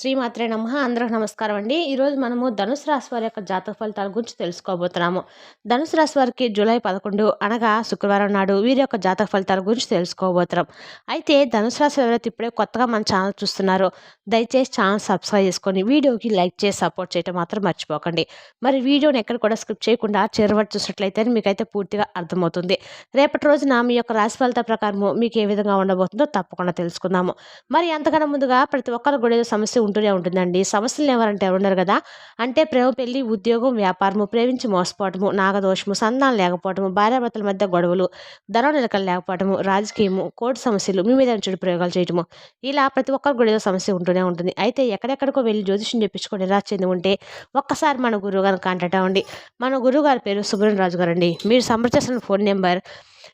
శ్రీమాత్రే నమ. అందరికి నమస్కారం అండి. ఈరోజు మనము ధనుసు రాశి వారి యొక్క జాతక ఫలితాల గురించి తెలుసుకోబోతున్నాము. ధనుసు రాశి వారికి జూలై పదకొండు అనగా శుక్రవారం నాడు వీరి యొక్క జాతక ఫలితాల గురించి తెలుసుకోబోతున్నాం. అయితే ధనుసు రాశి ఎవరైతే ఇప్పుడే కొత్తగా మన ఛానల్ చూస్తున్నారో దయచేసి ఛానల్ సబ్స్క్రైబ్ చేసుకొని వీడియోకి లైక్ చేసి సపోర్ట్ చేయడం మాత్రం మర్చిపోకండి. మరి వీడియోని ఎక్కడ కూడా స్క్రిప్ట్ చేయకుండా చేరవట్టు చూసినట్లయితే మీకైతే పూర్తిగా అర్థమవుతుంది. రేపటి రోజున మీ యొక్క రాశి ఫలితాల ప్రకారము మీకు ఏ విధంగా ఉండబోతుందో తప్పకుండా తెలుసుకుందాము. మరి అంతకన్నా ముందుగా ప్రతి ఒక్కరు కూడా సమస్య ఉంటూనే ఉంటుందండి. సమస్యలు ఎవరంటే ఎవరున్నారు కదా? అంటే ప్రేమ పెళ్ళి ఉద్యోగం వ్యాపారము ప్రేమించి మోసపోవటము నాగదోషము సంధానం లేకపోవటము భార్యాభర్తల మధ్య గొడవలు ధర నిలకలు లేకపోవటము రాజకీయము కోర్టు సమస్యలు మీ మీద చెడు ప్రయోగాలు చేయటము ఇలా ప్రతి ఒక్కరు కూడా ఏదో సమస్య ఉంటూనే ఉంటుంది. అయితే ఎక్కడెక్కడికో వెళ్ళి జ్యోతిష్యం చెప్పించుకొని నిరాశ చెంది ఉంటే ఒక్కసారి మన గురువు గారిని కాంటాక్ట్ అవ్వండి. మన గురువు గారి పేరు సుబ్రహ్మణ్య రాజు గారు అండి మీరు సంప్రదించిన phone number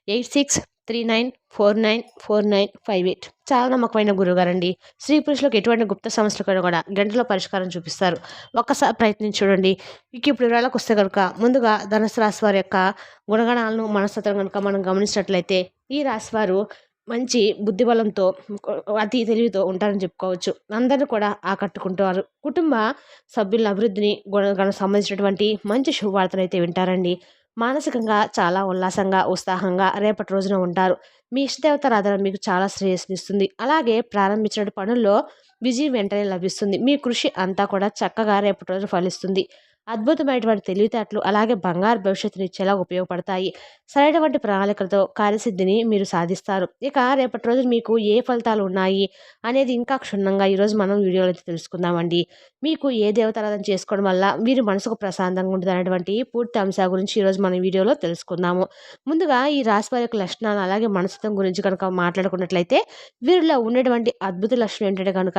eight six three nine four nine four nine five eight. చాలా నమ్మకమైన గురుగారండి స్త్రీ పురుషులకు ఎటువంటి గుప్త సమస్యలు కూడా గంటలో పరిష్కారం చూపిస్తారు. ఒక్కసారి ప్రయత్నించి చూడండి. ఇక ఇప్పుడు వివరాలకు వస్తే కనుక ముందుగా ధనుసు రాశి వారి యొక్క గుణగణాలను మనస్తత్వం కనుక మనం గమనించినట్లయితే ఈ రాశి వారు మంచి బుద్ధిబలంతో అతి తెలివితో ఉంటారని చెప్పుకోవచ్చు. అందరిని కూడా ఆకట్టుకుంటారు. కుటుంబ సభ్యుల అభివృద్ధిని గుణ సంబంధించినటువంటి మంచి శుభవార్తలు అయితే వింటారండి. మానసికంగా చాలా ఉల్లాసంగా ఉత్సాహంగా రేపటి రోజున ఉంటారు. మీ ఇష్టదేవత రాధన మీకు చాలా శ్రేయస్నిస్తుంది. అలాగే ప్రారంభించిన పనుల్లో విజయం వెంటనే లభిస్తుంది. మీ కృషి అంతా కూడా చక్కగా రేపటి రోజు ఫలిస్తుంది. అద్భుతమైనటువంటి తెలివితేటలు అలాగే బంగారు భవిష్యత్తుని ఇచ్చేలా ఉపయోగపడతాయి. సరైనటువంటి ప్రణాళికలతో కార్యసిద్ధిని మీరు సాధిస్తారు. ఇక రేపటి రోజు మీకు ఏ ఫలితాలు ఉన్నాయి అనేది ఇంకా క్షుణ్ణంగా ఈరోజు మనం వీడియోలో తెలుసుకుందామండి. మీకు ఏ దేవతారాధన చేసుకోవడం వల్ల మీరు మనసుకు ప్రశాంతంగా ఉంటుంది అనేటువంటి పూర్తి అంశాల గురించి ఈరోజు మనం వీడియోలో తెలుసుకుందాము. ముందుగా ఈ రాశి వారి యొక్క లక్షణాలు అలాగే మనస్తత్వం గురించి కనుక మాట్లాడుకున్నట్లయితే వీరిలో ఉన్నటువంటి అద్భుత లక్షణం ఏంటంటే కనుక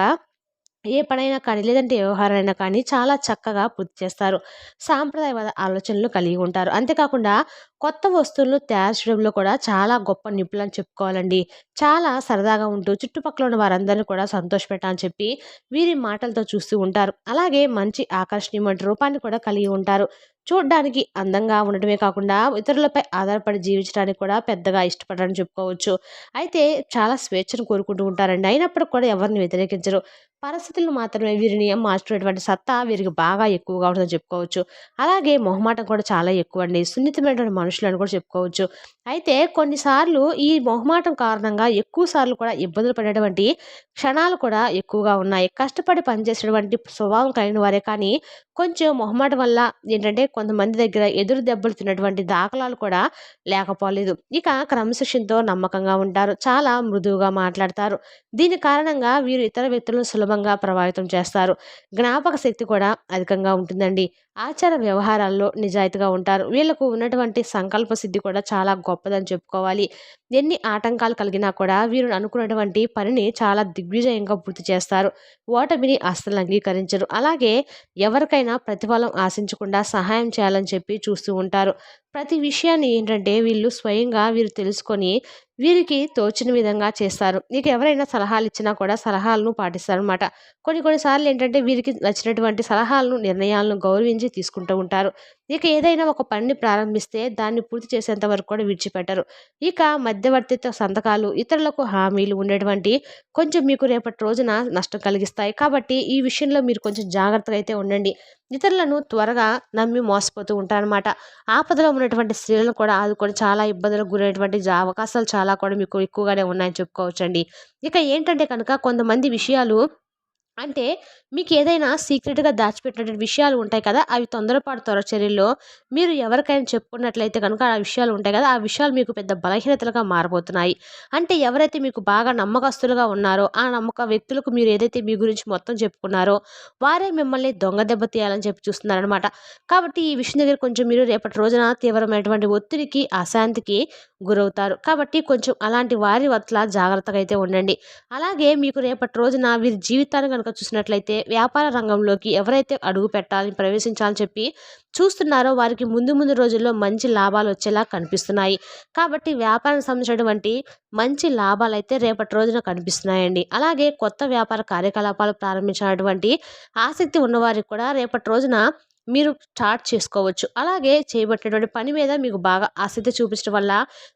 ఏ పనైనా కానీ లేదంటే వ్యవహారమైనా కానీ చాలా చక్కగా పూర్తి చేస్తారు. సాంప్రదాయవాద ఆలోచనలు కలిగి ఉంటారు. అంతేకాకుండా కొత్త వస్తువులను తయారు చేయడంలో కూడా చాలా గొప్ప నిపుణులని చెప్పుకోవాలండి. చాలా సరదాగా ఉంటూ చుట్టుపక్కల ఉన్న వారందరినీ కూడా సంతోషపెట్టాలని చెప్పి వీరి మాటలతో చూస్తూ ఉంటారు. అలాగే మంచి ఆకర్షణీయమైన రూపాన్ని కూడా కలిగి ఉంటారు. చూడడానికి అందంగా ఉండటమే కాకుండా ఇతరులపై ఆధారపడి జీవించడానికి కూడా పెద్దగా ఇష్టపడరని చెప్పుకోవచ్చు. అయితే చాలా స్వేచ్ఛను కోరుకుంటూ ఉంటారండి. అయినప్పటికీ కూడా ఎవరిని వ్యతిరేకించరు. పరిస్థితులను మాత్రమే వీరిని మార్చుకునేటువంటి సత్తా వీరికి బాగా ఎక్కువగా ఉంటుందని చెప్పుకోవచ్చు. అలాగే మొహమాటం కూడా చాలా ఎక్కువ అండి సున్నితమైనటువంటి మనుషులను కూడా చెప్పుకోవచ్చు. అయితే కొన్నిసార్లు ఈ మొహమాటం కారణంగా ఎక్కువ సార్లు కూడా ఇబ్బందులు పడేటువంటి క్షణాలు కూడా ఎక్కువగా ఉన్నాయి. కష్టపడి పనిచేసేటువంటి స్వభావం కలిగిన వారే కానీ కొంచెం మొహమాటం వల్ల ఏంటంటే కొంతమంది దగ్గర ఎదురు దెబ్బలు తిన్నటువంటి దాఖలాలు కూడా లేకపోలేదు. ఇక క్రమశిక్షణతో నమ్మకంగా ఉంటారు. చాలా మృదువుగా మాట్లాడతారు. దీని కారణంగా వీరు ఇతర వ్యక్తులను సులభంగా ప్రభావితం చేస్తారు. జ్ఞాపక శక్తి కూడా అధికంగా ఉంటుందండి. ఆచార వ్యవహారాల్లో నిజాయితీగా ఉంటారు. వీళ్ళకు ఉన్నటువంటి సంకల్ప సిద్ధి కూడా చాలా గొప్పదని చెప్పుకోవాలి. ఎన్ని ఆటంకాలు కలిగినా కూడా వీరు అనుకున్నటువంటి పనిని చాలా దిగ్విజయంగా పూర్తి చేస్తారు. ఓటమిని అస్సలు అంగీకరించరు. అలాగే ఎవరికైనా ప్రతిఫలం ఆశించకుండా సహాయం చేయాలని చెప్పి చూస్తూ ఉంటారు. ప్రతి విషయాన్ని ఏంటంటే వీళ్ళు స్వయంగా వీరు తెలుసుకొని వీరికి తోచిన విధంగా చేస్తారు. మీకు ఎవరైనా సలహాలు ఇచ్చినా కూడా సలహాలను పాటిస్తారు అనమాట కొన్ని కొన్నిసార్లు ఏంటంటే వీరికి నచ్చినటువంటి సలహాలను నిర్ణయాలను గౌరవించి తీసుకుంటూ ఉంటారు. ఇక ఏదైనా ఒక పనిని ప్రారంభిస్తే దాన్ని పూర్తి చేసేంత వరకు కూడా విడిచిపెట్టరు. ఇక మధ్యవర్తిత్వ సంతకాలు ఇతరులకు హామీలు ఉండేటువంటి కొంచెం మీకు రేపటి రోజున నష్టం కలిగిస్తాయి. కాబట్టి ఈ విషయంలో మీరు కొంచెం జాగ్రత్తగా అయితే ఉండండి. ఇతరులను త్వరగా నమ్మి మోసపోతూ ఉంటారనమాట ఆపదలో ఉన్నటువంటి స్త్రీలను కూడా ఆదుకొని చాలా ఇబ్బందులకు గురైనటువంటి అవకాశాలు చాలా కూడా మీకు ఎక్కువగానే ఉన్నాయని చెప్పుకోవచ్చండి. ఇక ఏంటంటే కనుక కొంతమంది విషయాలు అంటే మీకు ఏదైనా సీక్రెట్గా దాచిపెట్టినటువంటి విషయాలు ఉంటాయి కదా అవి తొందరపాటు త్వర చర్యల్లో. మీరు ఎవరికైనా చెప్పుకున్నట్లయితే కనుక ఆ విషయాలు ఉంటాయి కదా ఆ విషయాలు మీకు పెద్ద బలహీనతలుగా మారబోతున్నాయి. అంటే ఎవరైతే మీకు బాగా నమ్మకస్తులుగా ఉన్నారో ఆ నమ్మక వ్యక్తులకు మీరు ఏదైతే మీ గురించి మొత్తం చెప్పుకున్నారో వారే మిమ్మల్ని దొంగ దెబ్బ తీయాలని చెప్పి చూస్తున్నారనమాట కాబట్టి ఈ విషయం దగ్గర కొంచెం మీరు రేపటి రోజున తీవ్రమైనటువంటి ఒత్తిడికి అశాంతికి గురవుతారు. కాబట్టి కొంచెం అలాంటి వారి వల్ల జాగ్రత్తగా అయితే ఉండండి. అలాగే మీకు రేపటి రోజున వీరి జీవితాన్ని కనుక చూసినట్లయితే వ్యాపార రంగంలోకి ఎవరైతే అడుగు పెట్టాలని ప్రవేశించాలని చెప్పి చూస్తున్నారో వారికి ముందు ముందు రోజుల్లో మంచి లాభాలు వచ్చేలా కనిపిస్తున్నాయి. కాబట్టి వ్యాపారం సంబంధించినటువంటి మంచి లాభాలు అయితే రేపటి రోజున కనిపిస్తున్నాయండి. అలాగే కొత్త వ్యాపార కార్యకలాపాలు ప్రారంభించినటువంటి ఆసక్తి ఉన్నవారికి కూడా రేపటి రోజున మీరు స్టార్ట్ చేసుకోవచ్చు. అలాగే చేయబట్టినటువంటి పని మీద మీకు బాగా ఆసక్తి చూపించడం వల్ల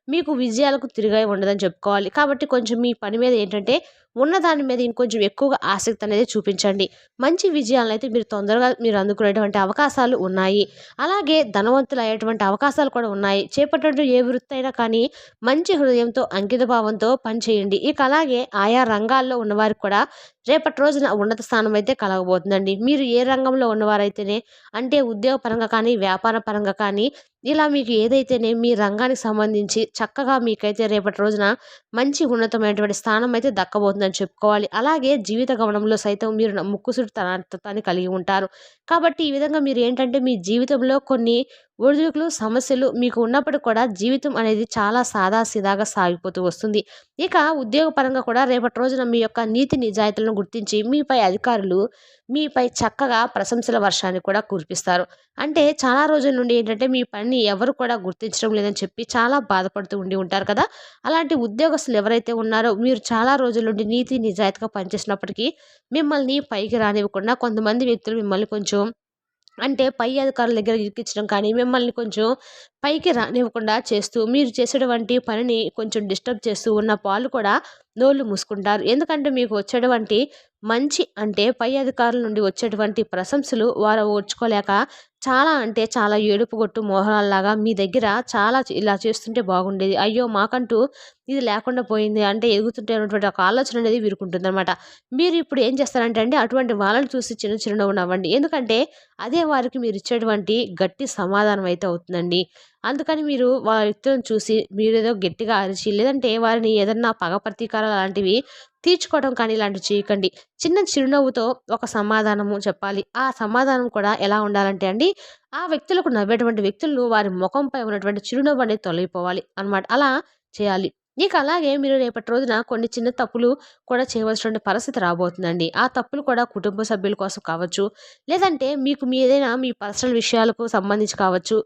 మీకు విజయాలకు తిరిగి ఉండదని చెప్పుకోవాలి. కాబట్టి కొంచెం మీ పని మీద ఏంటంటే ఉన్న దాని మీద ఇంకొంచెం ఎక్కువగా ఆసక్తి అనేది చూపించండి. మంచి విజయాలను అయితే మీరు తొందరగా మీరు అందుకునేటువంటి అవకాశాలు ఉన్నాయి. అలాగే ధనవంతులు అయ్యేటువంటి అవకాశాలు కూడా ఉన్నాయి. చేపట్టినట్టు ఏ వృత్తి అయినా కానీ మంచి హృదయంతో అంకితభావంతో పనిచేయండి. ఇక అలాగే ఆయా రంగాల్లో ఉన్నవారికి కూడా రేపటి రోజున ఉన్నత స్థానం అయితే కలగబోతుందండి. మీరు ఏ రంగంలో ఉన్నవారైతేనే అంటే ఉద్యోగ పరంగా కానీ వ్యాపార పరంగా కానీ ఇలా మీకు ఏదైతేనే మీ రంగానికి సంబంధించి చక్కగా మీకైతే రేపటి రోజున మంచి ఉన్నతమైనటువంటి స్థానం అయితే దక్కబోతుందని చెప్పుకోవాలి. అలాగే జీవిత గమనంలో సైతం మీరు ముక్కుసుడి తత్వాన్ని కలిగి ఉంటారు. కాబట్టి ఈ విధంగా మీరు ఏంటంటే మీ జీవితంలో కొన్ని ఒడిదుడుకులు సమస్యలు మీకు ఉన్నప్పటికి కూడా జీవితం అనేది చాలా సాదాసీదాగా సాగిపోతూ వస్తుంది. ఇక ఉద్యోగపరంగా కూడా రేపటి రోజున మీ యొక్క నీతి నిజాయితీలను గుర్తించి మీపై అధికారులు మీపై చక్కగా ప్రశంసల వర్షాన్ని కూడా కురిపిస్తారు. అంటే చాలా రోజుల నుండి ఏంటంటే మీ పనిని ఎవరు కూడా గుర్తించడం లేదని చెప్పి చాలా బాధపడుతూ ఉండి ఉంటారు కదా. అలాంటి ఉద్యోగస్తులు ఎవరైతే ఉన్నారో మీరు చాలా రోజుల నుండి నీతి నిజాయితీగా పనిచేసినప్పటికీ మిమ్మల్ని పైకి రానివ్వకుండా కొంతమంది వ్యక్తులు మిమ్మల్ని కొంచెం అంటే పై అధికారుల దగ్గర ఇరికించడం కానీ మిమ్మల్ని కొంచెం పైకి రానివ్వకుండా చేస్తూ మీరు చేసేటువంటి పనిని కొంచెం డిస్టర్బ్ చేస్తూ ఉన్న వాళ్ళు కూడా నోళ్ళు మూసుకుంటారు. ఎందుకంటే మీకు వచ్చేటువంటి మంచి అంటే పై అధికారుల నుండి వచ్చేటువంటి ప్రశంసలు వారు ఓర్చుకోలేక చాలా అంటే చాలా ఏడుపు కొట్టు మోహనాల్లాగా మీ దగ్గర చాలా ఇలా చేస్తుంటే బాగుండేది. అయ్యో! మాకంటూ ఇది లేకుండా పోయింది అంటే ఎదుగుతుంటే ఉన్నటువంటి ఒక ఆలోచన అనేది వీరుకుంటుంది అనమాట మీరు ఇప్పుడు ఏం చేస్తారంటే అండి అటువంటి వాళ్ళని చూసి చిన్న చిరునవ్వు నవ్వండి ఎందుకంటే అదే వారికి మీరు ఇచ్చేటువంటి గట్టి సమాధానం అయితే అవుతుందండి. అందుకని మీరు వాళ్ళ వ్యక్తులను చూసి మీరు ఏదో గట్టిగా అరిచి లేదంటే వారిని ఏదన్నా పగ ప్రతీకారాలు అలాంటివి తీర్చుకోవడం కానీ ఇలాంటివి చేయకండి. చిన్న చిరునవ్వుతో ఒక సమాధానము చెప్పాలి. ఆ సమాధానం కూడా ఎలా ఉండాలంటే అండి ఆ వ్యక్తులకు నవ్వేటువంటి వ్యక్తులు వారి ముఖంపై ఉన్నటువంటి చిరునవ్వు అనేది తొలగిపోవాలి అనమాట అలా చేయాలి. ఇక అలాగే మీరు రేపటి రోజున కొన్ని చిన్న తప్పులు కూడా చేయవలసిన పరిస్థితి రాబోతుందండి. ఆ తప్పులు కూడా కుటుంబ సభ్యుల కోసం కావచ్చు లేదంటే మీకు మీ ఏదైనా మీ పర్సనల్ విషయాలకు సంబంధించి కావచ్చు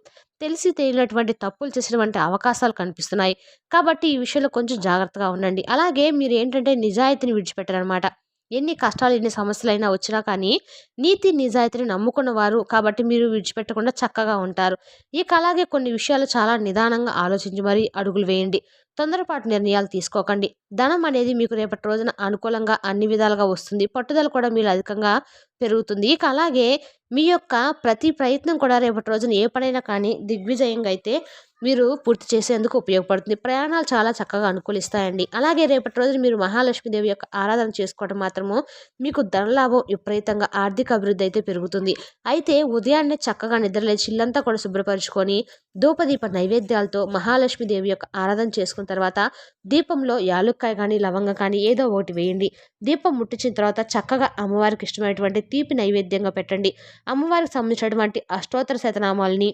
తెలిసి తెలియనటువంటి తప్పులు చేసినటువంటి అవకాశాలు కనిపిస్తున్నాయి. కాబట్టి ఈ విషయంలో కొంచెం జాగ్రత్తగా ఉండండి. అలాగే మీరు ఏంటంటే నిజాయితీని విడిచిపెట్టారనమాట. ఎన్ని కష్టాలు ఎన్ని సమస్యలైనా వచ్చినా కానీ నీతి నిజాయితీని నమ్ముకున్న వారు కాబట్టి మీరు విడిచిపెట్టకుండా చక్కగా ఉంటారు. ఇక అలాగే కొన్ని విషయాలు చాలా నిదానంగా ఆలోచించి మరీ అడుగులు వేయండి. తొందరపాటు నిర్ణయాలు తీసుకోకండి. ధనం అనేది మీకు రేపటి రోజున అనుకూలంగా అన్ని విధాలుగా వస్తుంది. పట్టుదల కూడా మీరు అధికంగా పెరుగుతుంది. ఇక అలాగే మీ యొక్క ప్రతి ప్రయత్నం కూడా రేపటి రోజున ఏ పనైనా కానీ దిగ్విజయంగా అయితే మీరు పూర్తి చేసేందుకు ఉపయోగపడుతుంది. ప్రయాణాలు చాలా చక్కగా అనుకూలిస్తాయండి. అలాగే రేపటి రోజున మీరు మహాలక్ష్మీదేవి యొక్క ఆరాధన చేసుకోవడం మాత్రము మీకు ధనలాభం విపరీతంగా ఆర్థిక అభివృద్ధి అయితే పెరుగుతుంది. అయితే ఉదయాన్నే చక్కగా నిద్రలేచి ఇల్లంతా కూడా శుభ్రపరచుకొని ధూపదీప నైవేద్యాలతో మహాలక్ష్మీదేవి యొక్క ఆరాధన చేసుకున్న తర్వాత దీపంలో యాలుక్కాయ కానీ లవంగ కానీ ఏదో ఒకటి వేయండి. దీపం ముట్టించిన తర్వాత చక్కగా అమ్మవారికి ఇష్టమైనటువంటి తీపి నైవేద్యంగా పెట్టండి. అమ్మవారికి సంబంధించినటువంటి అష్టోత్తర శతనామాలని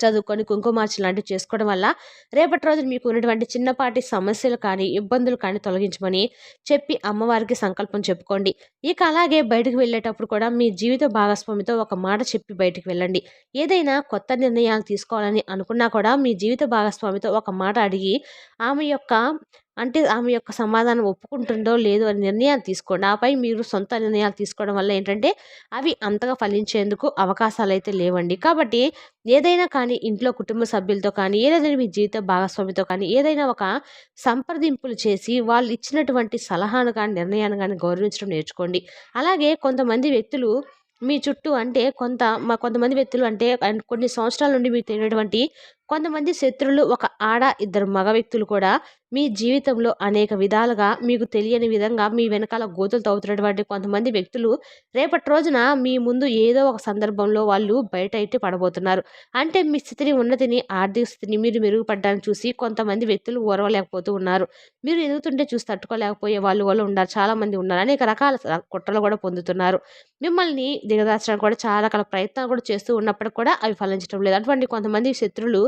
చదువుకొని కుంకుమార్చన లాంటివి చేసుకోవడం వల్ల రేపటి రోజున మీకు ఉన్నటువంటి చిన్నపాటి సమస్యలు కానీ ఇబ్బందులు కానీ తొలగించమని చెప్పి అమ్మవారికి సంకల్పం చెప్పుకోండి. ఇక అలాగే బయటకు వెళ్ళేటప్పుడు కూడా మీ జీవిత భాగస్వామితో ఒక మాట చెప్పి బయటకు వెళ్ళండి. ఏదైనా కొత్త నిర్ణయాలు తీసుకోవాలని అనుకున్నా కూడా మీ జీవిత భాగస్వామితో ఒక మాట అడిగి ఆమె యొక్క అంటే ఆమె యొక్క సమాధానం ఒప్పుకుంటుందో లేదో అని నిర్ణయాలు తీసుకోండి. ఆపై మీరు సొంత నిర్ణయాలు తీసుకోవడం వల్ల ఏంటంటే అవి అంతగా ఫలించేందుకు అవకాశాలు అయితే లేవండి. కాబట్టి ఏదైనా కానీ ఇంట్లో కుటుంబ సభ్యులతో కానీ ఏదైనా మీ జీవిత భాగస్వామితో కానీ ఏదైనా ఒక సంప్రదింపులు చేసి వాళ్ళు ఇచ్చినటువంటి సలహాను కానీ నిర్ణయాన్ని కానీ గౌరవించడం నేర్చుకోండి. అలాగే కొంతమంది వ్యక్తులు మీ చుట్టూ అంటే కొంత మా కొంతమంది వ్యక్తులు అంటే కొన్ని సంవత్సరాల నుండి మీకు తెలియనటువంటి కొంతమంది శత్రులు ఒక ఆడ ఇద్దరు మగ వ్యక్తులు కూడా మీ జీవితంలో అనేక విధాలుగా మీకు తెలియని విధంగా మీ వెనకాల గోతులు తవ్వుతున్నటువంటి కొంతమంది వ్యక్తులు రేపటి రోజున మీ ముందు ఏదో ఒక సందర్భంలో వాళ్ళు బయట ఇట్టి పడబోతున్నారు. అంటే మీ స్థితిని ఉన్నతిని ఆర్థిక స్థితిని మీరు మెరుగుపడ్డాన్ని చూసి కొంతమంది వ్యక్తులు ఓరవలేకపోతూ ఉన్నారు. మీరు ఎదుగుతుంటే చూసి తట్టుకోలేకపోయే వాళ్ళు వాళ్ళు ఉన్నారు. చాలామంది ఉన్నారు. అనేక రకాల కుట్రలు కూడా పొందుతున్నారు. మిమ్మల్ని దిగదార్చడానికి కూడా చాలా రకాల ప్రయత్నాలు కూడా చేస్తూ ఉన్నప్పటికీ కూడా అవి ఫలించడం లేదు. అటువంటి కొంతమంది శత్రులు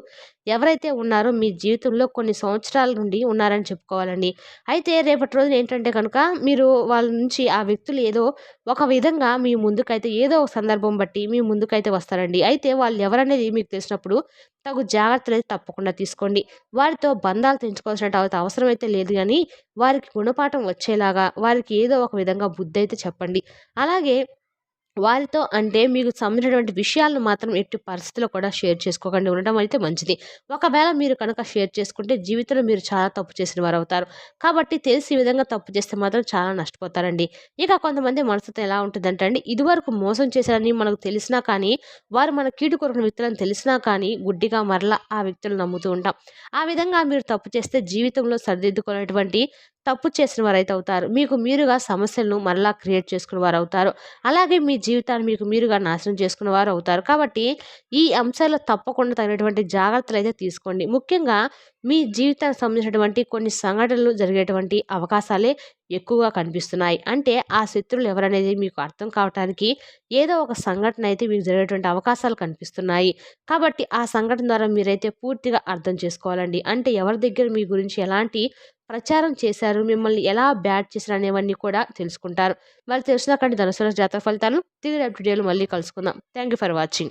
ఎవరైతే ఉన్నారో మీ జీవితంలో కొన్ని సంవత్సరాల నుండి ఉన్నారని చెప్పుకోవాలండి. అయితే రేపటి రోజున ఏంటంటే కనుక మీరు వాళ్ళ నుంచి ఆ వ్యక్తులు ఏదో ఒక విధంగా మీ ముందుకైతే ఏదో ఒక సందర్భం బట్టి మీ ముందుకైతే వస్తారండి. అయితే వాళ్ళు ఎవరనేది మీకు తెలిసినప్పుడు తగు జాగ్రత్తలు అయితే తప్పకుండా తీసుకోండి. వారితో బంధాలు తెంచుకోవాల్సిన అవసరం అయితే లేదు కానీ వారికి గుణపాఠం వచ్చేలాగా వారికి ఏదో ఒక విధంగా బుద్ధి అయితే చెప్పండి. అలాగే వారితో అంటే మీకు సంబంధించినటువంటి విషయాలను మాత్రం ఎట్టి పరిస్థితిలో కూడా షేర్ చేసుకోకండి. ఉండటం అయితే మంచిది. ఒకవేళ మీరు కనుక షేర్ చేసుకుంటే జీవితంలో మీరు చాలా తప్పు చేసిన వారు అవుతారు కాబట్టి తెలిసి ఈ విధంగా తప్పు చేస్తే మాత్రం చాలా నష్టపోతారండి. ఇక కొంతమంది మనసుతో ఎలా ఉంటుందంటే అండి ఇదివరకు మోసం చేశారని మనకు తెలిసినా కానీ వారు మన కీడు కొరకు వ్యక్తులను తెలిసినా కానీ గుడ్డిగా మరలా ఆ వ్యక్తులు నమ్ముతూ ఉంటాం. ఆ విధంగా మీరు తప్పు చేస్తే జీవితంలో సరిదిద్దుకునేటువంటి తప్పు చేసిన వారైతే అవుతారు. మీకు మీరుగా సమస్యలను మరలా క్రియేట్ చేసుకున్న వారు అవుతారు అలాగే మీ జీవితాన్ని మీకు మీరుగా నాశనం చేసుకున్న వారు అవుతారు కాబట్టి ఈ అంశాల్లో తప్పకుండా తగినటువంటి జాగ్రత్తలు అయితే తీసుకోండి. ముఖ్యంగా మీ జీవితానికి సంబంధించినటువంటి కొన్ని సంఘటనలు జరిగేటువంటి అవకాశాలే ఎక్కువగా కనిపిస్తున్నాయి. అంటే ఆ శత్రువులు ఎవరనేది మీకు అర్థం కావటానికి ఏదో ఒక సంఘటన అయితే మీకు జరిగేటువంటి అవకాశాలు కనిపిస్తున్నాయి. కాబట్టి ఆ సంఘటన ద్వారా మీరైతే పూర్తిగా అర్థం చేసుకోవాలండి. అంటే ఎవరి దగ్గర మీ గురించి ఎలాంటి ప్రచారం చేశారు మిమ్మల్ని ఎలా బ్యాడ్ చేశారు అనేవన్నీ కూడా తెలుసుకుంటారు. మరి తెలిసిన ధనుసు జాతక ఫలితాలు తిరిగి వీడియోలు మళ్ళీ కలుసుకుందాం. Thank you for watching